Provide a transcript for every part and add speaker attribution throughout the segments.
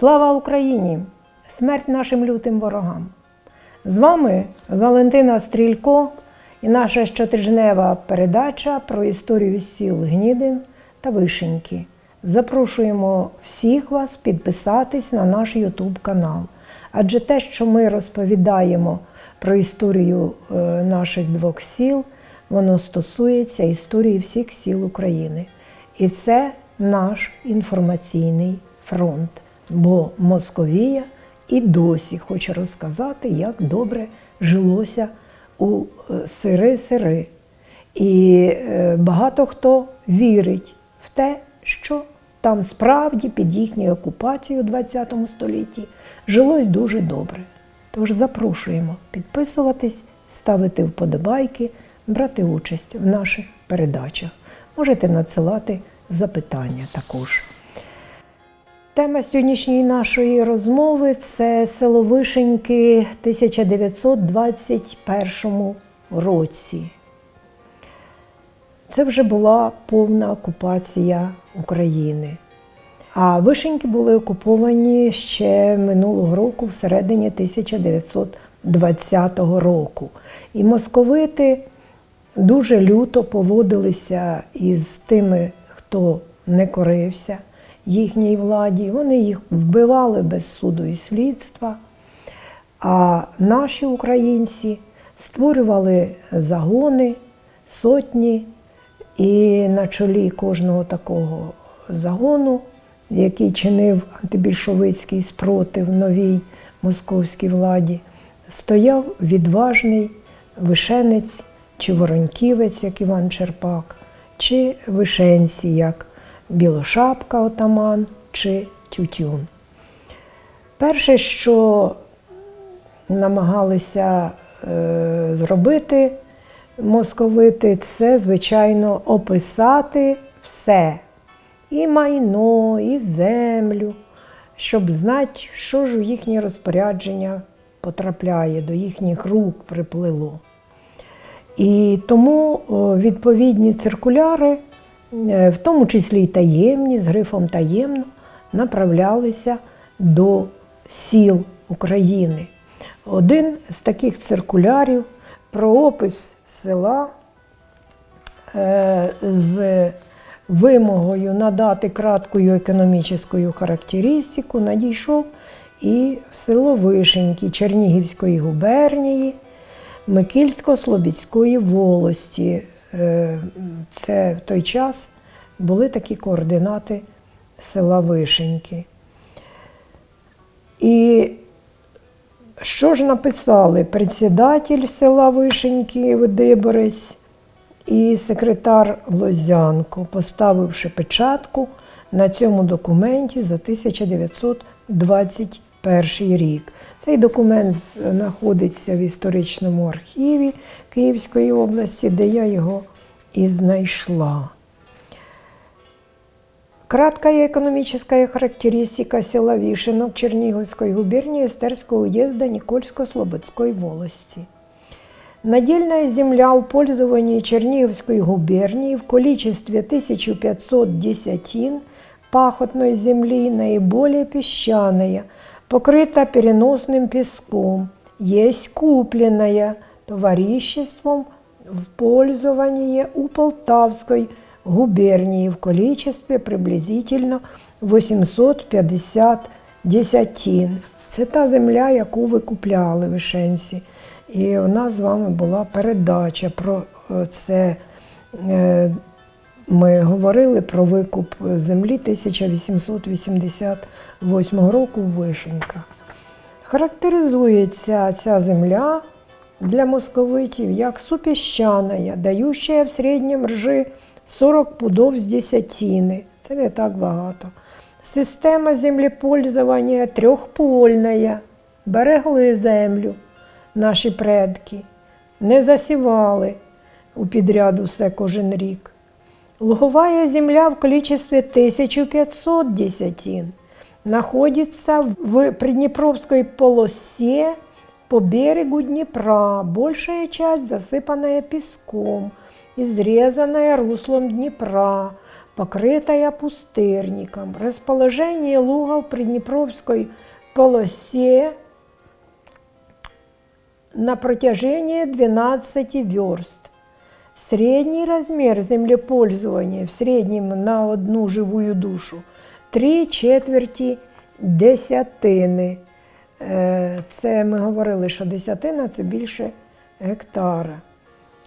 Speaker 1: Слава Україні! Смерть нашим лютим ворогам! З вами Валентина Стрілько і наша щотижнева передача про історію сіл Гнідин та Вишеньки. Запрошуємо всіх вас підписатись на наш YouTube канал. Адже те, що ми розповідаємо про історію е, наших двох сіл, воно стосується історії всіх сіл України. І це наш інформаційний фронт. Бо Московія і досі хоче розказати, як добре жилося у е, сири-сири. І е, багато хто вірить в те, що там справді під їхньою окупацією у ХХ столітті жилось дуже добре. Тож запрошуємо підписуватись, ставити вподобайки, брати участь в наших передачах. Можете надсилати запитання також. Тема сьогоднішньої нашої розмови це село Вишеньки в 1921 році. Це вже була повна окупація України. А Вишеньки були окуповані ще минулого року, всередині 1920 року. І московити дуже люто поводилися із тими, хто не корився їхній владі. Вони їх вбивали без суду і слідства. А наші українці створювали загони, сотні, і на чолі кожного такого загону, який чинив антибільшовицький спротив новій московській владі, стояв відважний вишенець чи вороньківець, як Іван Черпак, чи вишенці, як Білошапка отаман чи Тютюн. Перше, що намагалися е, зробити московити, це, звичайно, описати все. І майно, і землю, щоб знати, що ж у їхнє розпорядження потрапляє, до їхніх рук приплило. І тому відповідні циркуляри, в тому числі й таємні, з грифом таємно, направлялися до сіл України. Один з таких циркулярів про опис села е, з вимогою надати краткою економічну характеристику надійшов і в село Вишеньки Чернігівської губернії Микільсько-Слобідської волості. Е, Це в той час були такі координати села Вишеньки. І що ж написали председатель села Вишеньки Видиборець і секретар Лозянко, поставивши печатку на цьому документі за 1921 рік. Цей документ знаходиться в історичному архіві Київської області, де я його і знайшла. Краткая экономическая характеристика села Вишенок Черниговской губернии Эстерского уезда Никольско-Слободской волости. Надельная земля в пользовании Черниговской губернии в количестве 1500 десятин пахотной земли песчаная, покрыта переносным песком, есть купленная товариществом в пользование у Полтавской губернии в количестве приблизительно 850 десятин. Це та земля, яку ви купляли вишенці. І у нас з вами була передача про е, це. Ми говорили про викуп землі 1888 року в Вишеньках. Характеризується ця земля для московитів як супіщана, даюча в середньому ржи 40 пудов з десятини. Це не так багато. Система землепользования трьохпольна. Берегли землю наші предки, не засівали у підряд усе кожен рік. Луговая земля в количестве 1500 десятин находится в Приднепровской полосе по берегу Днепра. Большая часть засыпанная песком, изрезанная руслом Днепра, покрытая пустырником. Расположение луга в Приднепровской полосе на протяжении 12 верст. Средний размер землепользования в среднем на одну живую душу три четверті десятини. Е, Це ми говорили, що десятина це більше гектара.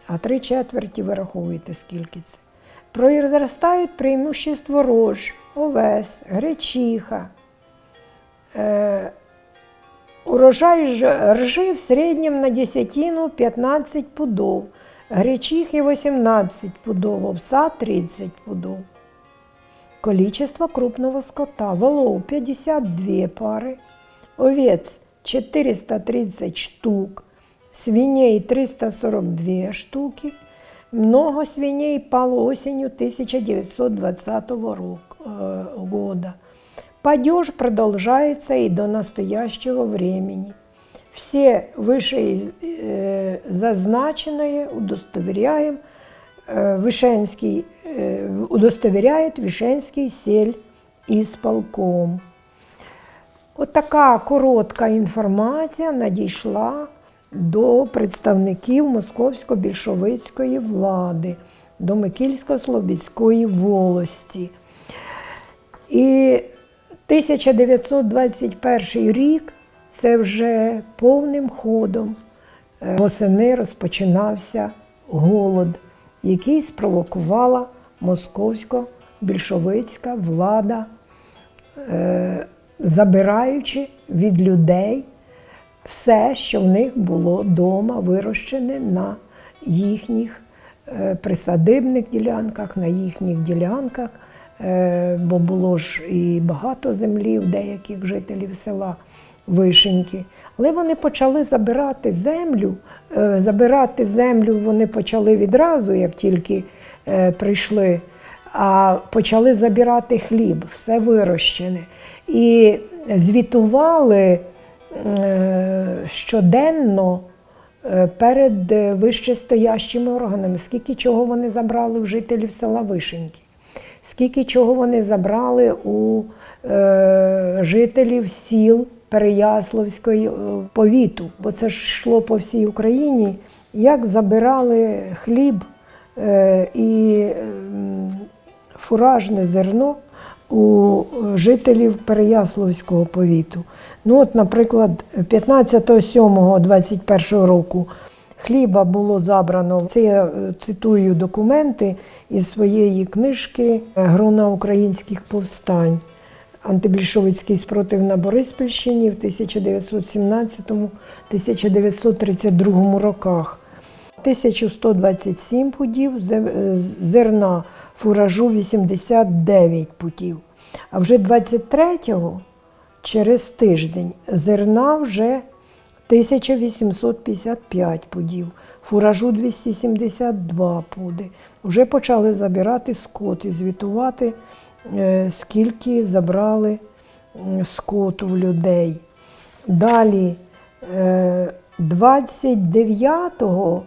Speaker 1: А три четверті вираховуйте, скільки це. Произрастають преимущество рож, овес, гречиха. Е, Урожай ржи в середньому на десятину 15 пудов, гречихи 18 пудов, овса 30 пудов. Количество крупного скота. Волов 52 пары, овец 430 штук, свиней 342 штуки. Много свиней пало осенью 1920 э, года. Падеж продолжается и до настоящего времени Все вышезазначенные удостоверяем э, Вишенський, э, удостоверяет Вишенський сель ісполком. От така коротка інформація надійшла до представників московсько-більшовицької влади, до Микільсько-Слобідської волості. І 1921 рік це вже повним ходом е, восени розпочинався голод, який спровокувала московсько-більшовицька влада, е, забираючи від людей все, що в них було вдома, вирощене на їхніх е, присадибних ділянках, на їхніх ділянках, бо було ж і багато землі в деяких жителів села Вишеньки. Але вони почали забирати землю. Е, Забирати землю вони почали відразу, як тільки е, прийшли, а почали забирати хліб, все вирощене. І звітували е, щоденно перед вищестоящими органами, скільки чого вони забрали в жителів села Вишеньки, скільки чого вони забрали у жителів сіл Переяславської е, повіту, бо це ж йшло по всій Україні, як забирали хліб е, і фуражне зерно у жителів Переяславського повіту. Ну, от, наприклад, 15.07.21 року хліба було забрано. Це я е, цитую документи із своєї книжки Грона українських повстань. Антибільшовицький спротив на Бориспільщині в 1917-1932 роках. 1127 пудів, е, зерна фуражу 89 путів. А вже 23-го, через тиждень, зерна вже 1855 пудів, фуражу 272 пуди. Вже почали забирати скот і звітувати, скільки забрали скоту в людей. Далі е, 29-го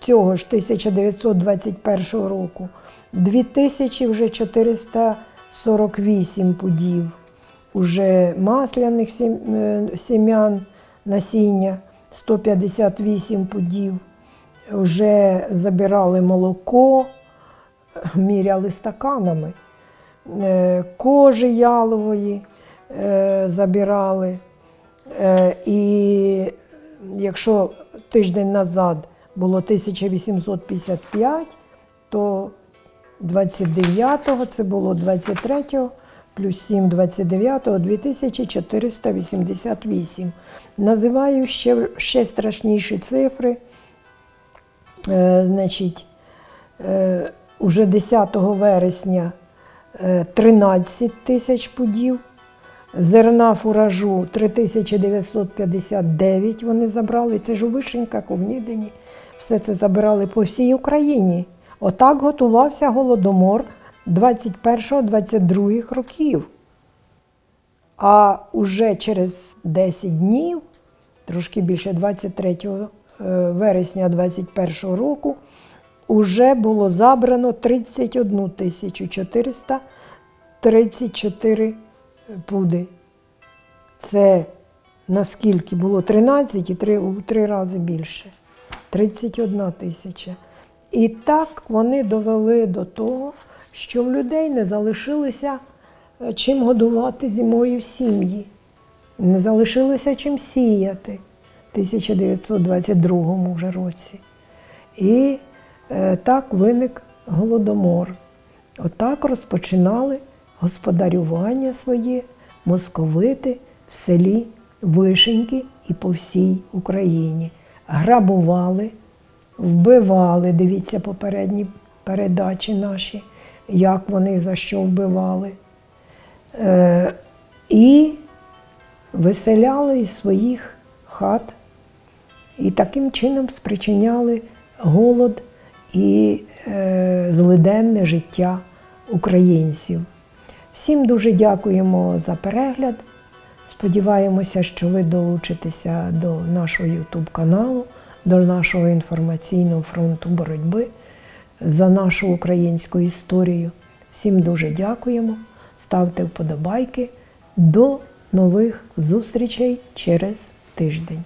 Speaker 1: цього ж 1921 року 2000 вже 448 пудів уже масляних е, сім'ян насіння 158 пудів. Вже забирали молоко, міряли стаканами, е, кожи ялової е, забирали. Е, І якщо тиждень назад було 1855, то 29-го це було 23-го, плюс 7 29-го 2488. Називаю ще, ще страшніші цифри. Е, значить, е, уже 10 вересня е, 13 тисяч пудів, зерна фуражу 3959 вони забрали. Це ж у Вишеньках, у Гнідині. Все це забирали по всій Україні. Отак готувався голодомор 21-22 років. А уже через 10 днів, трошки більше 23 е, вересня 21 року, уже було забрано 31 тисячу 434 пуди. Це наскільки було 13 і три, у три рази більше. 31 тисяча. І так вони довели до того, що в людей не залишилося е, чим годувати зимою сім'ї. Не залишилося чим сіяти в 1922 вже році. І так виник голодомор. Отак розпочинали господарювання своє московити в селі Вишеньки і по всій Україні. Грабували, вбивали, дивіться попередні передачі наші, як вони за що вбивали. Е, і виселяли із своїх хат і таким чином спричиняли голод і е, злиденне життя українців. Всім дуже дякуємо за перегляд. Сподіваємося, що ви долучитеся до нашого YouTube каналу, до нашого інформаційного фронту боротьби за нашу українську історію. Всім дуже дякуємо. Ставте вподобайки. До нових зустрічей через тиждень.